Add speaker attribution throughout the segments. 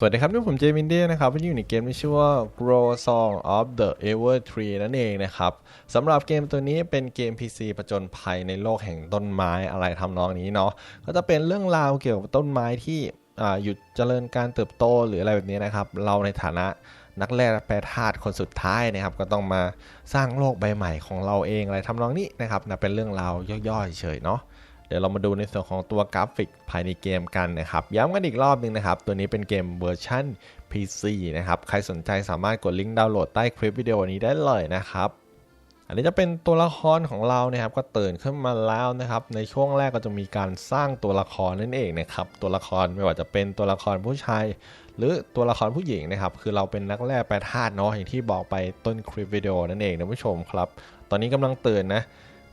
Speaker 1: สวัสดีครับนี่ผมเจมินเดียนะครับวันนี้อยู่ในเกมที่ชื่อว่า Grow Song of the Ever Tree นั่นเองนะครับสำหรับเกมตัวนี้เป็นเกม PC ประจนภัยในโลกแห่งต้นไม้อะไรทำนองนี้เนาะก็จะเป็นเรื่องราวเกี่ยวกับต้นไม้ที่อ่าหยุดเจริญการเติบโตหรืออะไรแบบนี้นะครับ เราในฐานะนักแร่แปรธาตุคนสุดท้ายนะครับ ก็ต้องมาสร้างโลกใบใหม่ของเราเองอะไรทำนองนี้นะครับนะเป็นเรื่องราวย่อยๆเฉยเนาะ เดี๋ยวเรามาดูในส่วนของตัวกราฟิกภายในเกมกันนะครับ ย้ำกันอีกรอบหนึงนะครับ ตัวนี้เป็นเกมเวอร์ชัน PC นะครับ ใครสนใจสามารถกดลิงก์ดาวน์โหลดใต้คลิปวิดีโอนี้ได้เลยนะครับอันนี้จะเป็นตัวละครของเรานะครับก็ตื่นขึ้นมาแล้วนะครับ ในช่วงแรกก็จะมีการสร้างตัวละครนั่นเองนะครับ ตัวละครไม่ว่าจะเป็นตัวละครผู้ชาย หรือตัวละครผู้หญิงนะครับ คือเราเป็นนักแร่แปรธาตุเนาะอย่างที่บอกไปต้นคลิปวิดีโอนั่นเองนะผู้ชมครับ ตอนนี้กำลังตื่นนะ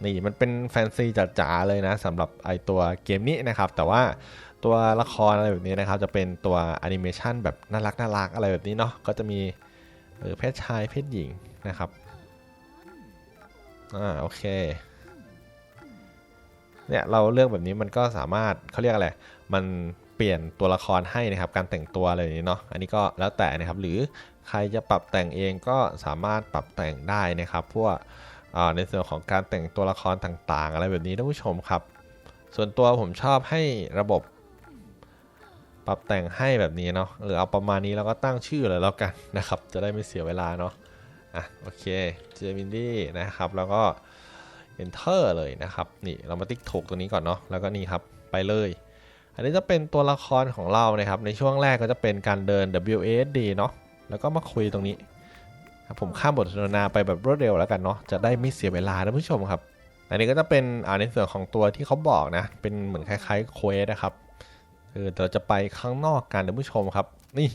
Speaker 1: นี่มันเป็นแฟนซีจ๋าๆเลยนะสำหรับไอตัวเกมนี้นะครับ แต่ว่าตัวละครอะไรแบบนี้นะครับ จะเป็นตัวแอนิเมชันแบบน่ารักน่ารักอะไรแบบนี้เนาะก็จะมีเออเพศชายเพศหญิงนะครับอ่าโอเคเนี่ยเราเลือกแบบนี้มันก็สามารถเขาเรียกอะไร มันเปลี่ยนตัวละครให้นะครับ การแต่งตัวอะไรแบบนี้เนาะ อันนี้ก็แล้วแต่นะครับ หรือใครจะปรับแต่งเองก็สามารถปรับแต่งได้นะครับ พวก ในส่วนของการแต่งตัวละครต่างๆ อะไรแบบนี้ท่านผู้ชมครับ ส่วนตัวผมชอบให้ระบบ ปรับแต่งให้แบบนี้เนาะหรือเอาประมาณนี้แล้วก็ตั้งชื่อเลยแล้วกันนะครับ จะได้ไม่เสียเวลาเนาะอะโอเคเจมินดี้นะครับแล้วก็ enter เลยนะครับนี่เรามาติ๊กถูกตัวนี้ก่อนเนาะแล้วก็นี่ครับไปเลย อันนี้จะเป็นตัวละครของเรานะครับในช่วงแรกก็จะเป็นการเดิน WASD เนาะแล้วก็มาคุยตรงนี้ ผมข้ามบทสนทนาไปแบบรวดเร็วแล้วกันเนาะจะได้ไม่เสียเวลาท่านผู้ชมครับ อันนี้ก็จะเป็นอ่าในส่วนของตัวที่เขาบอกนะ เป็นเหมือนคล้ายๆเควสนะครับคือเราจะไปข้างนอกกันท่านผู้ชมครับ นี่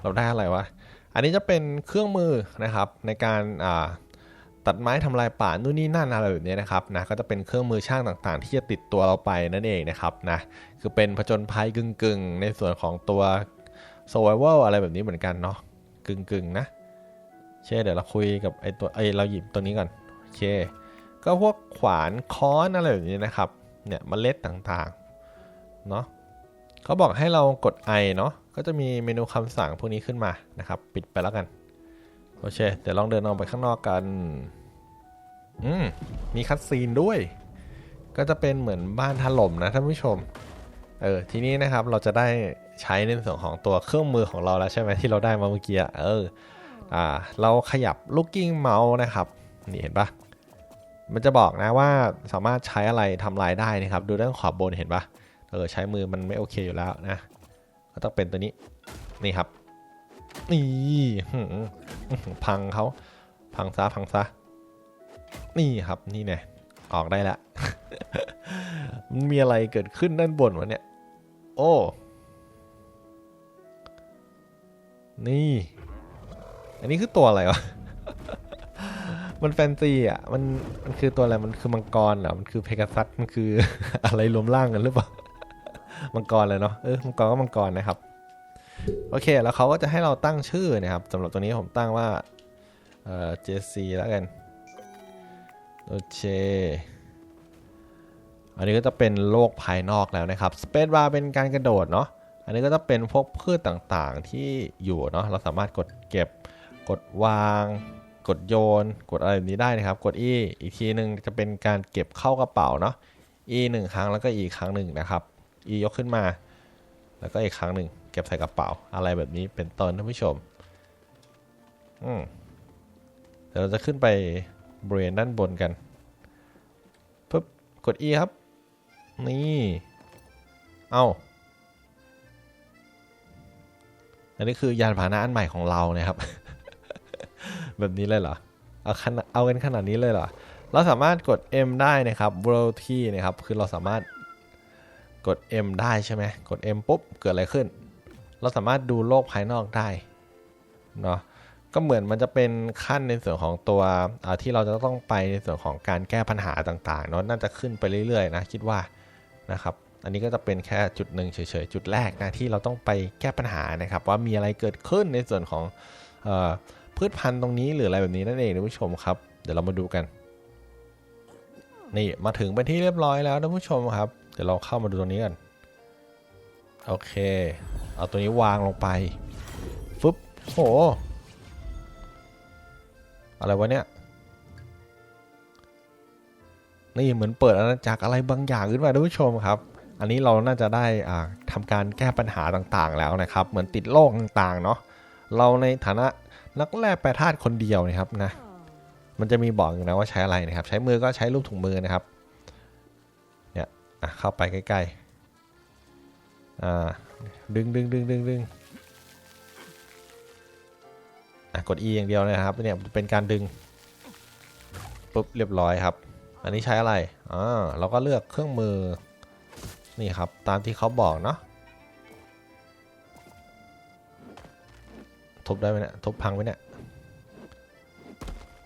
Speaker 1: เราได้อะไรวะอันนี้จะเป็นเครื่องมือนะครับในการอ่าตัดไม้ทำลายป่านู่นนี่นั่นอะไรแบบนี้นะครับนะก็จะเป็นเครื่องมือช่างต่างๆ ที่จะติดตัวเราไปนั่นเองนะครับนะคือเป็นผจญภัยกึ่งๆ ในส่วนของตัว survival อะไรแบบนี้เหมือนกันเนาะกึ่งๆนะ เช่เดี๋ยวเราคุยกับไอตัวไอเราหยิบตัวนี้ก่อนโอเค ก็พวกขวานค้อนอะไรแบบนี้นะครับเนี่ยมเมล็ดต่างๆเนาะเขาบอกให้เรากดไอเนาะก็จะมีเมนูคำสั่งพวกนี้ขึ้นมานะครับ ปิดไปแล้วกันโอเคเดี๋ยวลองเดินออกไปข้างนอกกันอืมมีคัดซีนด้วย ก็จะเป็นเหมือนบ้านถล่มนะท่านผู้ชมเออทีนี้นะครับเราจะได้ใช้ในส่วนของตัวเครื่องมือของเราแล้วใช่ไหมที่เราได้มาเมื่อกี้เออ เราขยับลูกกิ้งเมาส์นะครับ นี่เห็นปะมันจะบอกนะว่าสามารถใช้อะไรทำลายได้นะครับ ดูด้านขวาบนเห็นปะเออใช้มือมันไม่โอเคอยู่แล้วนะ ก็ต้องเป็นตัวนี้ นี่ครับ นี่พังเขาพังซะพังซะ นี่ครับนี่เนี่ยออกได้ละ มันมีอะไรเกิดขึ้นด้านบนวะเนี่ย โอ้ นี่ อันนี้คือตัวอะไรวะ มันแฟนซีอะ มัน มันคือตัวอะไร มันคือมังกรเหรอ มันคือเพกาซัส มันคืออะไรรวมร่างกันหรือเปล่า มังกรเลยเนาะ เออ มังกรก็มังกรนะครับ โอเค แล้วเขาก็จะให้เราตั้งชื่อนะครับสำหรับตัวนี้ผมตั้งว่า เอ่อ JC แล้วกัน โอเค อันนี้ก็จะเป็นโลกภายนอกแล้วนะครับ Space Bar เป็นการกระโดดเนาะ อันนี้ก็จะเป็นพวกพืชต่างๆที่อยู่เนาะ เราสามารถกดเก็บ กดวาง กดโยน กดอะไรแบบนี้ได้นะครับ กด E อีกทีหนึ่งจะเป็นการเก็บเข้ากระเป๋าเนาะ E หนึ่งครั้งแล้วก็ E ครั้งหนึ่งนะครับ E ยกขึ้นมา แล้วก็อีกครั้งหนึ่งเก็บใส่กระเป๋าอะไรแบบนี้เป็นต้นท่านผู้ชม อืมเดี๋ยวเราจะขึ้นไปบริเวณด้านบนกันปึ๊บกด E ครับ นี่ เอาอันนี้คือยานพาหนะอันใหม่ของเรานะครับ แบบนี้เลยเหรอ เอาขนาดเอากันขนาดนี้เลยเหรอ เราสามารถกด M ได้นะครับ world t นะครับ คือเราสามารถกด M ได้ใช่ไหมกด M ปุ๊บ เกิดอะไรขึ้น เราสามารถดูโลกภายนอกได้เนาะก็เหมือนมันจะเป็นขั้นในส่วนของตัวที่เราจะต้องไปในส่วนของการแก้ปัญหาต่างๆเนาะน่าจะขึ้นไปเรื่อยๆนะคิดว่านะครับอันนี้ก็จะเป็นแค่จุดหนึ่งเฉยๆจุดแรกนะที่เราต้องไปแก้ปัญหานะครับ ว่ามีอะไรเกิดขึ้นในส่วนของอ พืชพันธุ์ตรงนี้หรืออะไรแบบนี้นั่นเองท่านผู้ชมครับ เดี๋ยวเรามาดูกัน นี่มาถึงเป็นที่เรียบร้อยแล้วท่านผู้ชมครับ เดี๋ยวเราเข้ามาดูตรงนี้กัน โอเค เอาตัวนี้วางลงไป ฟึบโห อะไรวะเนี่ย นี่เหมือนเปิดอาณาจักรอะไรบางอย่างขึ้นมาท่านผู้ชมครับ อันนี้เราน่าจะได้อ่าทำการแก้ปัญหาต่างๆแล้วนะครับ เหมือนติดโรคต่างๆเนาะ เราในฐานะ นักแร่แปรธาตุคนเดียวนะครับนะ มันจะมีบอกอยู่นะว่าใช้อะไรนะครับ ใช้มือก็ใช้รูปถุงมือนะครับ เนี่ยอะเข้าไปใกล้ๆอ่าดึงดึงดึงดึงดึงอะกด E อย่างเดียวเลยนะครับเนี่ยเป็นการดึงปุ๊บเรียบร้อยครับ อันนี้ใช้อะไรอ่าเราก็เลือกเครื่องมือนี่ครับตามที่เขาบอกเนาะ บได้ไหมเนี่ยทุบพังไหมเนี่ย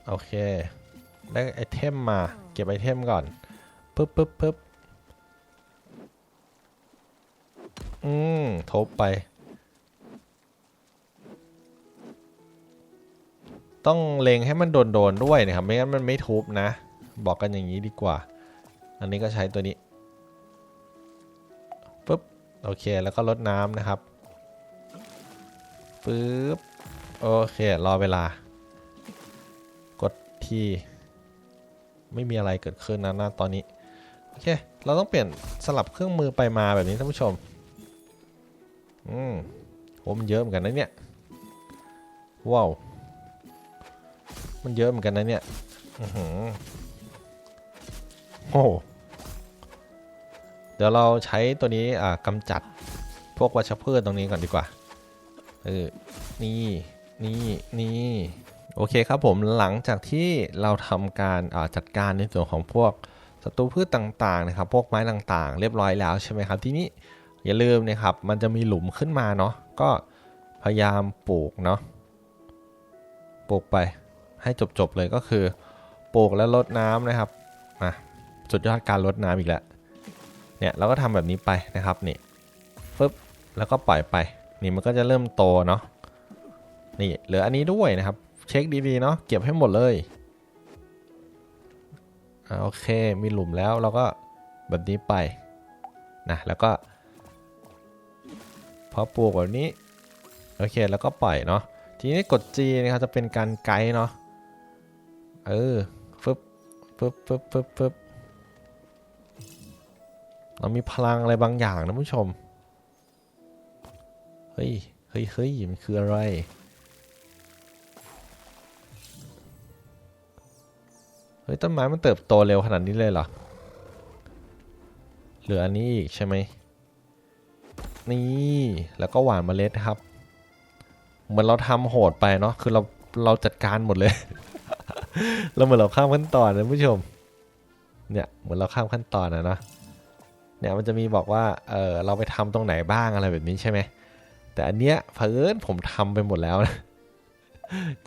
Speaker 1: โอเค ได้ไอเทมมา เก็บไอเทมก่อนปึ๊บปึ๊บปึ๊บอืมทุบไป ต้องเล็งให้มันโดนโดนด้วยนะครับ ไม่งั้นมันไม่ทุบนะ บอกกันอย่างนี้ดีกว่า อันนี้ก็ใช้ตัวนี้ปึ๊บโอเค แล้วก็ลดน้ำนะครับปึ๊บ โอเค รอเวลา กดทีไม่มีอะไรเกิดขึ้นนะนะตอนนี้ โอเค เราต้องเปลี่ยนสลับเครื่องมือไปมาแบบนี้ท่านผู้ชม อืมโหมันเยอะเหมือนกันนะเนี่ย ว้าว มันเยอะเหมือนกันนะเนี่ย อือหือโอ้เดี๋ยวเราใช้ตัวนี้อ่ากำจัดพวกวัชพืชตรงนี้ก่อนดีกว่า เออ นี่ นี่นี่โอเคครับผมหลังจากที่เราทำการจัดการในส่วนของพวกศัตรูพืชต่างๆนะครับ พวกไม้ต่างๆ เรียบร้อยแล้วใช่ไหมครับทีนี้อย่าลืมนะครับ มันจะมีหลุมขึ้นมาเนาะก็พยายามปลูกเนาะปลูกไปให้จบๆเลยก็คือปลูกแล้วลดน้ำนะครับอะสุดยอดการลดน้ำอีกแล้วเนี่ยเราก็ทำแบบนี้ไปนะครับนี่ปึ๊บแล้วก็ปล่อยไปนี่มันก็จะเริ่มโตเนาะ นี่เหลืออันนี้ด้วยนะครับ เช็คดีๆเนาะเก็บให้หมดเลยอโอเคมีหลุมแล้วเราก็แบบนี้ไปนะแล้วก็พอปลูกแบบนี้โอเคแล้วก็ปล่อยเนาะทีนี้กด G นะครับจะเป็นการไกด์เนาะเออฟึบฟึบฟึบฟึบฟึบเรามีพลังอะไรบางอย่างนะผู้ชม เฮ้ย เฮ้ยเฮ้ยมันคืออะไร ต้นไม้มันเติบโตเร็วขนาดนี้เลยเหรอเหลืออันนี้อีกใช่ไหมนี่แล้วก็หวานเมล็ดครับเหมือนเราทำโหดไปเนาะคือเราเราจัดการหมดเลย เราเหมือนเราข้ามขั้นตอนนะผู้ชม เนี่ยเหมือนเราข้ามขั้นตอนนะเนาะเนี่ยมันจะมีบอกว่าเออเราไปทำตรงไหนบ้างอะไรแบบนี้ใช่ไหมแต่อันเนี้ยเผอิญผมทำไปหมดแล้วนะ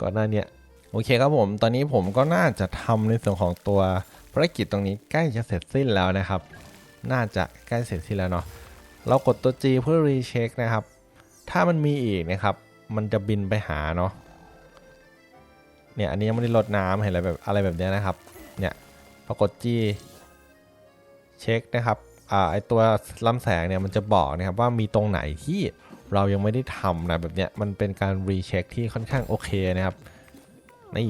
Speaker 1: ก่อนหน้าเนี้ย โอเคครับผมตอนนี้ผมก็น่าจะทำในส่วนของตัวภารกิจตรงนี้ใกล้จะเสร็จสิ้นแล้วนะครับ น่าจะใกล้เสร็จสิ้นแล้วเนาะเรากดตัว G เพื่อรีเช็คนะครับ ถ้ามันมีอีกนะครับ มันจะบินไปหาเนาะเนี่ยอันนี้ยังไม่ได้ลดน้ำเห็นอะไรแบบอะไรแบบเนี้ยนะครับเนี่ยพอกด G เช็คนะครับอ่าไอตัวลำแสงเนี่ยมันจะบอกนะครับว่ามีตรงไหนที่เรายังไม่ได้ทำนะแบบเนี้ยมันเป็นการรีเช็คที่ค่อนข้างโอเคนะครับ นี่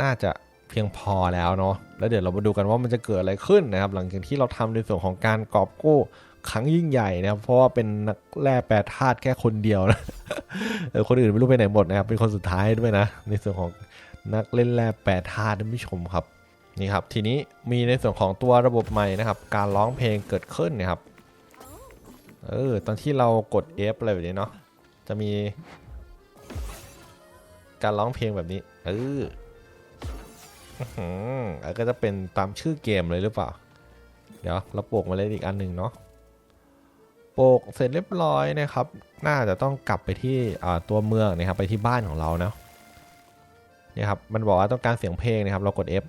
Speaker 1: น่าจะเพียงพอแล้วเนาะแล้วเดี๋ยวเรามาดูกันว่ามันจะเกิดอะไรขึ้นนะครับ หลังจากที่เราทำในส่วนของการกอบกู้ครั้งยิ่งใหญ่นะครับเพราะว่าเป็นนักแร่แปรธาตุแค่คนเดียวนะคนอื่นไม่รู้ไปไหนหมดนะครับ เป็นคนสุดท้ายด้วยนะ ในส่วนของนักเล่นแร่แปรธาตุท่านผู้ชมครับนี่ครับ ทีนี้มีในส่วนของตัวระบบใหม่นะครับ การร้องเพลงเกิดขึ้นนะครับเออตอนที่เรากด F อะไรแบบนี้เนาะจะมี การร้องเพลงแบบนี้เอออื้อหือแล้วก็จะเป็นตามชื่อเกมเลยหรือเปล่า เดี๋ยวเราปลูกมาเลยอีกอันหนึ่งเนาะปลูกเสร็จเรียบร้อยนะครับ น่าจะต้องกลับไปที่ตัวเมืองนะครับ ไปที่บ้านของเรานะนี่ครับ มันบอกว่าต้องการเสียงเพลงนะครับ เรากด F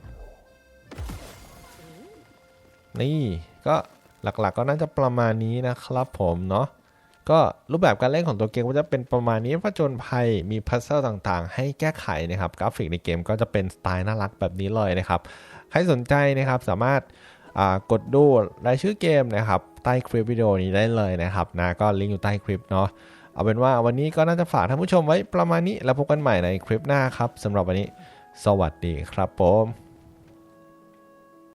Speaker 1: นี่ก็หลักๆก็น่าจะประมาณนี้นะครับผมเนาะ ก็รูปแบบการเล่นของตัวเกมก็จะเป็นประมาณนี้ผจญภัยมีพัซเซิลต่างๆ ให้แก้ไขนะครับกราฟิกในเกมก็จะเป็นสไตล์น่ารักแบบนี้เลยนะครับ ใครสนใจนะครับสามารถกดดูรายชื่อเกมนะครับใต้คลิปวิดีโอนี้ได้เลยนะครับนะก็ลิงก์อยู่ใต้คลิปเนาะเอาเป็นว่าวันนี้ก็น่าจะฝากท่านผู้ชมไว้ประมาณนี้แล้วพบกันใหม่ในคลิปหน้าครับสำหรับวันนี้ สวัสดีครับผม